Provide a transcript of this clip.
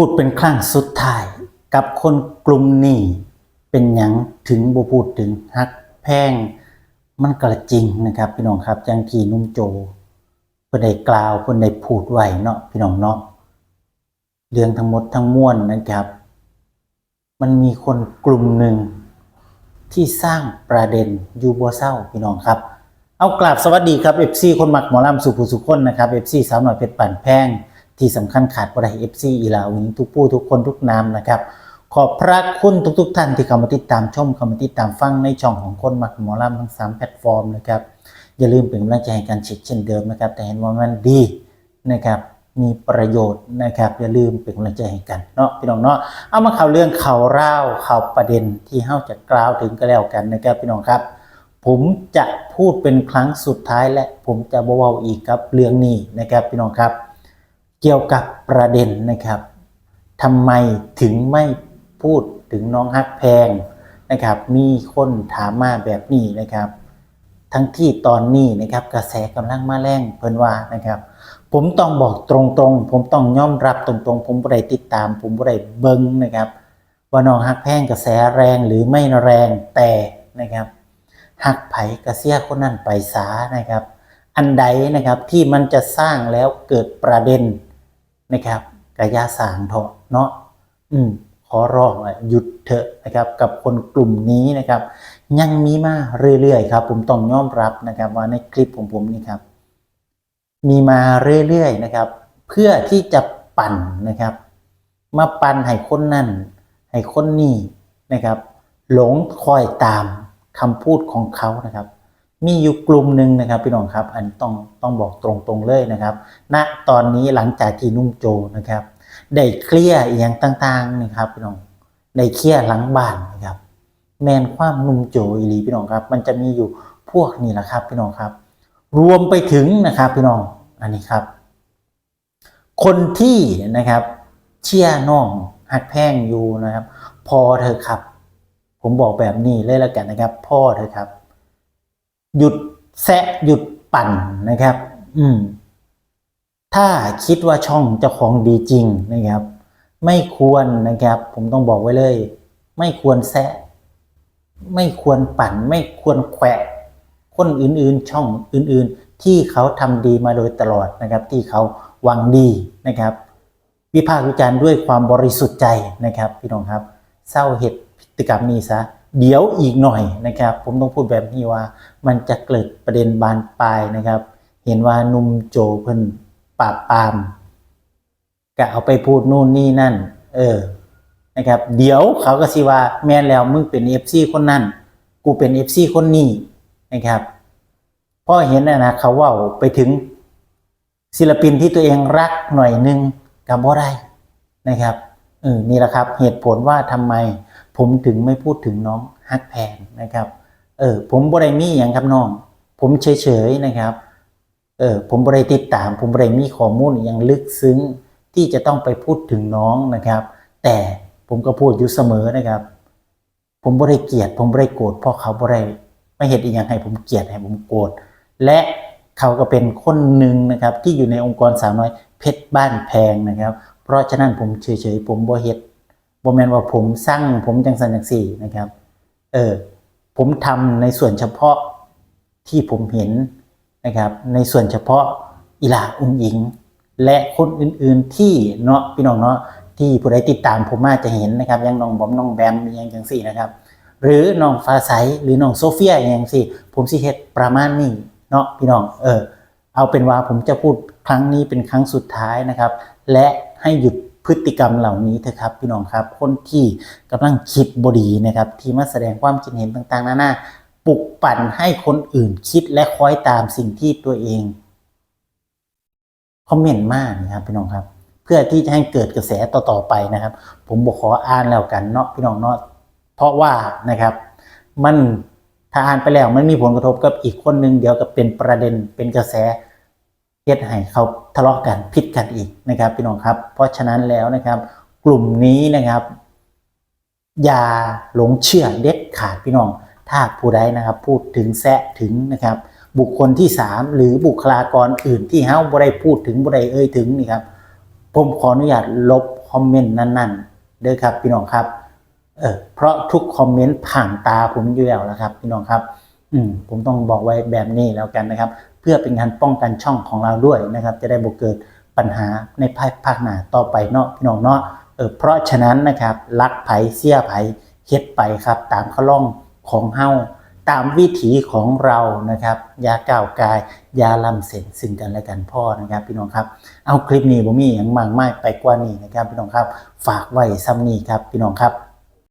พูดเป็นครั้งสุดท้าย กับคนกลุ่มนี้ เป็นหยังถึงบ่พูดถึงฮักแพงมันกระจริงนะครับ พี่น้องครับจังที่นุ่มโจเพิ่นได้กล่าวเพิ่นได้พูดไว้เนาะพี่น้องเนาะเรื่องทั้งหมดทั้งมวลนะครับ มันมีคนกลุ่มหนึ่งที่สร้างประเด็นอยู่บัวเศร้าพี่น้องครับ เอากราบสวัสดีครับ FC คนหมักหมอลำสุภูสุขคนนะครับ FC สาวหน่อยเพชรปั่นแพง ที่สำคัญขาดบ่ได้ FC อีลาวิงทุกผู้ทุกคนทุกนามนะครับ ขอบพระคุณทุกๆทท่านที่เข้ามาติดตามชมเข้ามาติดตามฟังในช่องของคนมักหมอลำทั้ง3แพลตฟอร์มนะครับอย่าลืมเป็นกำลังใจให้กันเช็คเช่นเดิมนะครับ แต่เห็นว่ามันดีนะครับมีประโยชน์นะครับ อย่าลืมเป็นกำลังใจให้กันเนาะพี่น้องเนาะเอามาข่าวเรื่องข่าวร่าข่าวประเด็นที่เฮาจะกล่าวถึงก็แล้วกันนะครับพี่น้องครับ ผมจะพูดเป็นครั้งสุดท้ายและผมจะบเว้าอีกครับเรื่องนี้นะครับพี่น้องครับ เกี่ยวกับประเด็นนะครับทำไมถึงไม่พูดถึงน้องฮักแพงนะครับ มีคนถามมาแบบนี้นะครับ ทั้งที่ตอนนี้นะครับกระแสกำลังมาแรงเพิ่นว่านะครับ ผมต้องบอกตรงๆ ผมต้องยอมรับตรงๆ ผมบ่ได้ติดตาม ผมบ่ได้เบิ่งนะครับว่าน้องฮักแพงกระแสแรงหรือไม่แรงแต่นะครับฮักไผกระเสียคนนั้นไปสานะครับ อันใดนะครับที่มันจะสร้างแล้วเกิดประเด็น นะครับกระยาสางเถอะเนาะอืมขอร้องหยุดเถอะนะครับกับคนกลุ่มนี้นะครับ ยังมีมาเรื่อยๆครับ ผมต้องยอมรับนะครับ ว่าในคลิปของผมนี่ครับ มีมาเรื่อยๆนะครับ เพื่อที่จะปั่นนะครับ มาปั่นให้คนนั่นให้คนนี่นะครับ หลงคอยตามคำพูดของเขานะครับ มีอยู่กลุ่มหนึ่งนะครับพี่น้องครับ อันต้องต้องบอกตรงๆเลยนะครับณตอนนี้หลังจากที่นุ่มโจนะครับ ได้เคลียร์อย่างต่างๆนะครับพี่น้องได้เคลียร์หลังบ้านนะครับ แมนความนุ่มโจอีหลีพี่น้องครับ มันจะมีอยู่พวกนี้แหละครับ พี่น้องครับ รวมไปถึงนะครับพี่น้องอันนี้ครับ คนที่นะครับ เชียร์น้องหักแพงอยู่นะครับ พอเธอครับ ผมบอกแบบนี้เลยแล้วกันนะครับ พ่อเธอครับ หยุดแซะหยุดปั่นนะครับ อืม ถ้าคิดว่าช่องเจ้าของดีจริงนะครับ ไม่ควรนะครับ ผมต้องบอกไว้เลย ไม่ควรแซะ ไม่ควรปั่น ไม่ควรแขวะคนอื่นๆ ช่องอื่น ๆ ที่เขาทำดีมาโดยตลอดนะครับ ที่เขาหวังดีนะครับ วิพากษ์วิจารณ์ด้วยความบริสุทธิ์ใจนะครับ พี่น้องครับ เศร้าเหตุพฤติกรรมนี้ซะ เดี๋ยวอีกหน่อยนะครับ ผมต้องพูดแบบนี้ว่า มันจะเกิดประเด็นบานปลายนะครับ เห็นว่านุ่มโจเพิ่นปราบปามก็เอาไปพูดนู่นนี่นั่น เออนะครับ เดี๋ยวเขาก็สิว่าแม่แล้วมึงเป็นเอฟซีคนนั้นกูเป็นเอฟซีคนนี้นะครับพอเห็นนะนะเขาว่าไปถึงศิลปินที่ตัวเองรักหน่อยนึงกับบ่ได้นะครับเออนี่แหละครับ เหตุผลว่าทำไม ผมถึงไม่พูดถึงน้องฮักแพงนะครับเออผมบ่ได้มีอย่างครับน้อง ผมเฉยๆนะครับเออผมบ่ได้ติดตาม ผมบ่ได้มีข้อมูลอย่างลึกซึ้งที่จะต้องไปพูดถึงน้องนะครับ แต่ผมก็พูดอยู่เสมอนะครับ ผมบ่ได้เกียดผมบ่ได้โกรธเพราะเขาบ่ได้ไม่เห็นอีกอย่างให้ผมเกลียดให้ผมโกรธและเขาก็เป็นคนหนึ่งนะครับ ที่อยู่ในองค์กรสาวน้อยเพชรบ้านแพงนะครับ เพราะฉะนั้นผมเฉยๆผมบ่เฮ็ด บ่แมนว่าผมสร้างผมจังสันจังสี่นะครับ เออผมทำในส่วนเฉพาะที่ผมเห็นนะครับ ในส่วนเฉพาะอีหลาอุ้งอิง และคนอื่นๆที่เนาะพี่น้องเนาะที่ผู้ใดติดตามผมมาจะเห็นนะครับอยังน้องบอมน้องแบมอยังจังสี่นะครับ หรือน้องฟ้าใสหรือน้องโซเฟียอยังสี่ ผมสิเฮ็ดประมาณนี้เนาะพี่น้องเออเอาเป็นว่าผมจะพูดครั้งนี้เป็นครั้งสุดท้ายนะครับ และให้หยุด พฤติกรรมเหล่านี้เถอะครับพี่น้องครับคนที่กำลังคิดบดีนะครับที่มาแสดงความคิดเห็นต่างๆนานาปลุกปั่นให้คนอื่นคิดและคอยตามสิ่งที่ตัวเองคอมเมนต์มากนะครับพี่น้องครับ เพื่อที่จะให้เกิดกระแสต่อๆไปนะครับ ผมบอกขออ่านแล้วกันเนาะพี่น้องเนาะเพราะว่านะครับ มันถ้าอ่านไปแล้วมันมีผลกระทบกับอีกคนนึงเดี๋ยวก็เป็นประเด็นเป็นกระแส เฮ็ดให้เขาทะเลาะกันพิดกันอีกนะครับพี่น้องครับ เพราะฉะนั้นแล้วนะครับกลุ่มนี้นะครับ อย่าหลงเชื่อเด็ดขาดพี่น้อง ถ้าผู้ใดนะครับพูดถึงแซะถึงนะครับ บุคคลที่สามหรือบุคลากรอื่นที่เฮาบ่ได้พูดถึงบ่ได้เอ่ยถึงนี่ครับผมขออนุญาตลบคอมเมนต์นั้นๆเด้อครับพี่น้องครับเออเพราะทุกคอมเมนต์ผ่านตาผมอยู่แล้วนะครับ พี่น้องครับ อืมผมต้องบอกไว้แบบนี้แล้วกันนะครับ พื่อเป็นการป้องกันช่องของเราด้วยนะครับ จะได้บ่เกิดปัญหาในภายภาคหน้าต่อไปเนาะพี่น้องเนาะเออเพราะฉะนั้นนะครับรักไผเสียไผเฮ็ดไปครับ ตามข้อล่องของเฮาตามวิถีของเรานะครับยาก้าวกายยาลำเส้นซึ่งกันและกันพ่อนะครับ พี่น้องครับเอาคลิปนี้ผมมีอย่างมากมายไปกว่านี้นะครับ พี่น้องครับ ฝากไว้ซ้ำนี้ครับพี่น้องครับ